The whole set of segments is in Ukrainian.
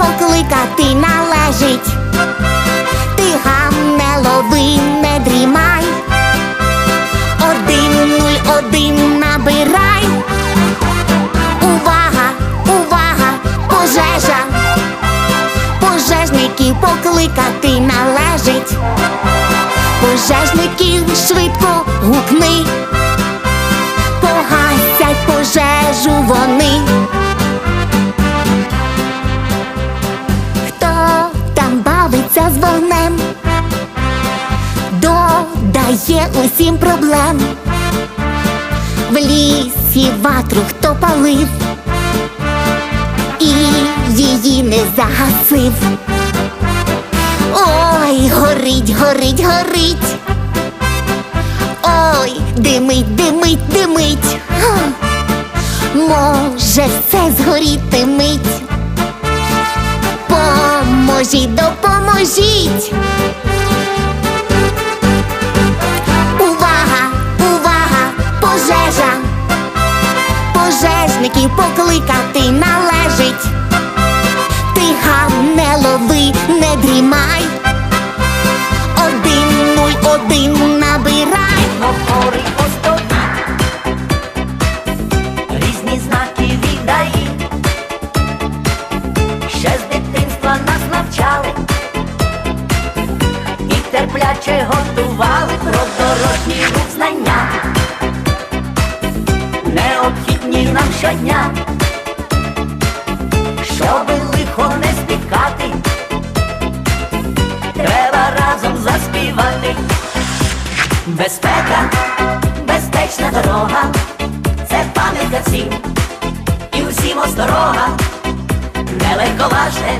покликати належить. Ти гам не лови, не дрімай. Один нуль один набирай. Увага, увага, пожежа. Пожежників покликати належить. Пожежників швидко гукни. Додає усім проблем. В лісі ватру хто палив і її не загасив. Ой, горить, горить, горить. Ой, димить, димить, димить. Може, все згоріти мить. Поможіть, допоможіть. Пожежників покликати належить. Ти гам не лови, не дрімай. Один нуль один набирай. Говорить по різні знаки віддає, ще з дитинства нас навчали і терпляче готували про дорожній рух знання, нам щодня, щоби лихо не спіткати, треба разом заспівати. Безпека, безпечна дорога, це пам'ятка всім, і усім осторога, не легковажне,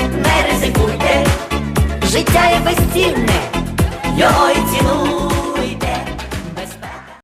не ризикуйте, життя є безцінне, його і цінуйте.